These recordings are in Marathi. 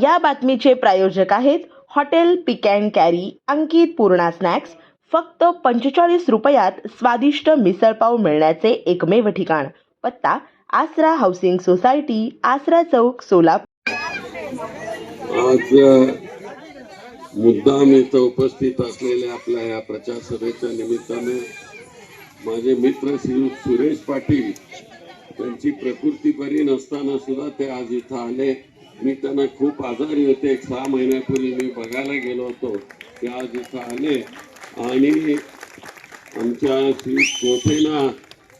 या बातमीचे प्रायोजक आहेत hotel pick and carry Ankit Purna snacks. फक्त पंचेचाळीस रुपयात स्वादिष्ट मिसळपाव मिळण्याचे एकमेव ठिकाण. पत्ता आसरा हाऊसिंग सोसायटी आसरा चौक सोलापूर. आज मुद्दाम इथं उपस्थित असलेल्या आपल्या या प्रचार सभेच्या निमित्ताने माझे मित्र श्री सुरेश पाटील त्यांची प्रकृती बरी नसताना सुद्धा ते आज इथं आले. मी त्यांना खूप आजारी होते. एक सहा महिन्यापूर्वी मी बघायला गेलो होतो. ते आज इथं आले. आणि आमच्या श्री कोठेना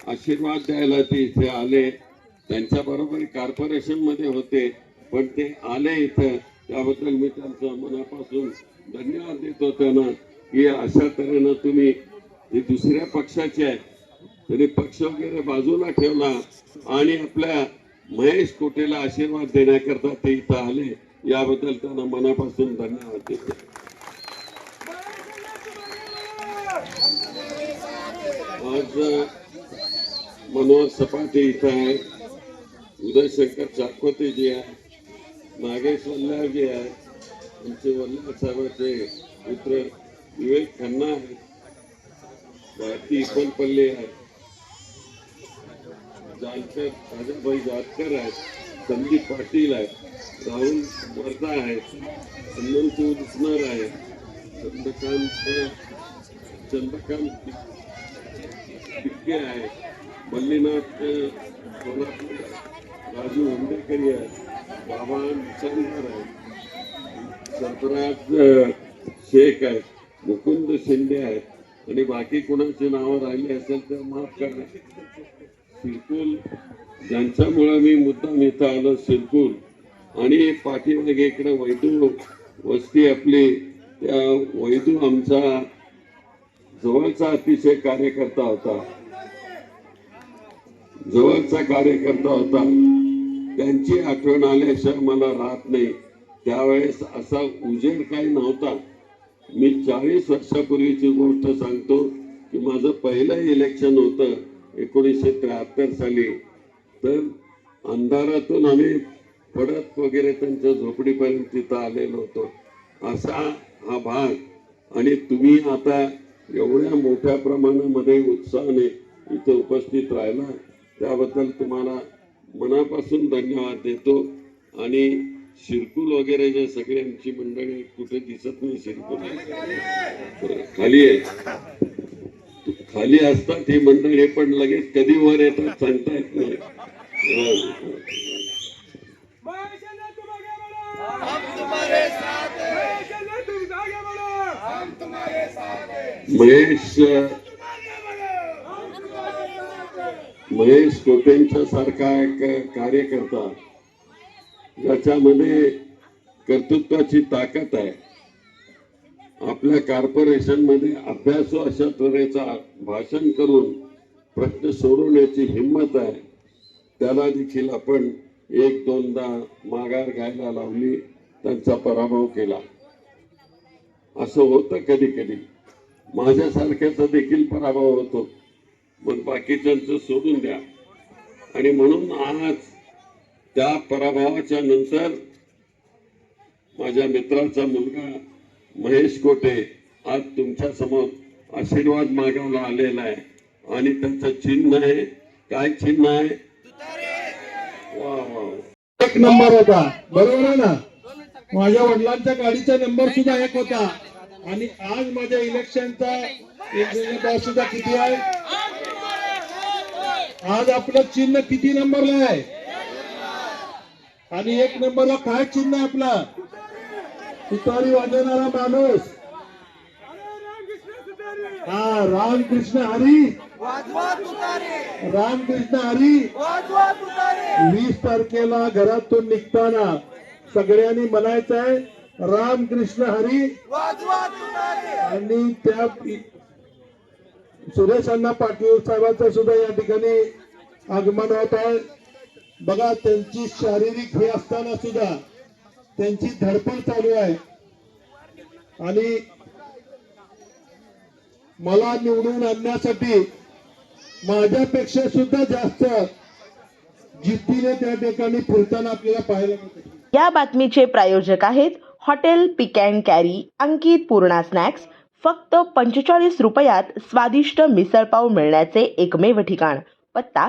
आशीर्वाद द्यायला ते इथे आले. त्यांच्याबरोबर कॉर्पोरेशनमध्ये होते. पण ते आले इथं. त्याबद्दल मी त्यांचं मनापासून धन्यवाद देतो त्यांना. की अशा तऱ्हेनं तुम्ही हे दुसऱ्या पक्षाचे आहे. तरी पक्ष वगैरे बाजूला ठेवला. आणि आपल्या महेश कोटेला आशीर्वाद देण्याकरता ते इथं आले. याबद्दल त्यांना मनापासून धन्यवाद देतो. आज मनोहर सपाटे इथं आहे. उदयशंकर चाकोते जी आहे. नागेश वल्लाळ जी आहे. आमचे वल्लाव साहेबाचे मित्र विवेक खन्ना आहेत. भारती इकोलपल्ली आहेत. जानकर राजाभाई जातकर आहेत संदीप पाटील आहेत राहुल वर्धा आहेत हनुमंत उस्मार आहे. चंद्रकांत चंद्रकांत पिक्के आहे मल्लीनाथ सोलापूर राजू हुंडेकरी आहे बाबा विचार आहे. सरफराज शेख आहे मुकुंद शिंदे आहेत आणि बाकी कुणाची नावं राहिली असेल तर माफ करा. सिरकुल ज्यांच्यामुळे मी मुद्दाम इथं आलो सिरकुल आणि पाठीमागे इकडे वैदू वस्ती आपली त्या वैदू आमचा जवळचा अतिशय कार्यकर्ता होता. जवळचा कार्यकर्ता होता. त्यांची आठवण आल्याशिवाय मला राहत नाही. त्यावेळेस असा उजेड काही नव्हता. मी चाळीस वर्षापूर्वीची गोष्ट सांगतो की माझं पहिलं इलेक्शन होतं एकोणीसशे त्र्याहत्तर साली. तर अंधारातून आम्ही पडत वगैरे त्यांच्या झोपडीपर्यंत तिथं आलेलो होतो. असा हा भाग. आणि तुम्ही आता एवढ्या मोठ्या प्रमाणामध्ये उत्साहाने इथे उपस्थित राहिला त्याबद्दल तुम्हाला मनापासून धन्यवाद देतो. आणि शिरकुल वगैरे जे सगळी आमची मंडळी कुठे दिसत नाही शिरकुल खाली आहे. खाली असतात ही मंडळी पण लगेच कधी वर येतात सांगता येत नाही. महेश महेश कोटेंच्या सारखा एक कार्यकर्ता. ज्याच्यामध्ये कर्तृत्वाची ताकद आहे. आपल्या कॉर्पोरेशनमध्ये अशा तऱ्हेचा भाषण करून प्रश्न सोडवण्याची हिंमत आहे. त्याला देखील आपण एक दोनदा माघार घ्यायला लावली त्यांचा पराभव केला. असं होतं कधी कधी माझ्यासारख्याचा देखील पराभव होतो. मग बाकीच्यांचं सोडून द्या. आणि म्हणून आज त्या पराभवाच्या नंतर माझ्या मित्राचा मुलगा महेश कोटे आज तुमच्यासमोर आशीर्वाद मागवला आलेला आहे. आणि त्यांचं चिन्ह आहे. काय चिन्ह आहे? वा वा एक नंबर होता. बरोबर आहे ना? माझ्या वडिलांच्या गाडीचा नंबर सुद्धा एक होता. आणि आज माझ्या इलेक्शनचा एक सुद्धा किती आहे? आज आपलं चिन्ह किती नंबरला आहे? आणि एक नंबरला काय चिन्ह आहे आपला? तुतारी वाजवणारा माणूस. हा रामकृष्ण सुतारी हरी रामकृष्ण हरी. वीस तारखेला घरातून निघताना सगळ्यांनी म्हणायचं आहे रामकृष्ण हरी. आणि त्या सुरेश अण्णा पाटील साहेबांचं सुद्धा या ठिकाणी आगमन होत आहे. बघा त्यांची शारीरिक हे असताना सुद्धा त्यांची धडपड चालू आहे. आणि मला निवडून आणण्यासाठी माझ्यापेक्षा सुद्धा जास्त जिद्दीने त्या ठिकाणी फिरताना आपल्याला पाहायला मिळते. या बातमीचे प्रायोजक आहेत hotel pick and carry Ankit Purna snacks. फक्त पंचेचाळीस रुपयात स्वादिष्ट मिसळपाव मिळण्याचे एकमेव ठिकाण. पत्ता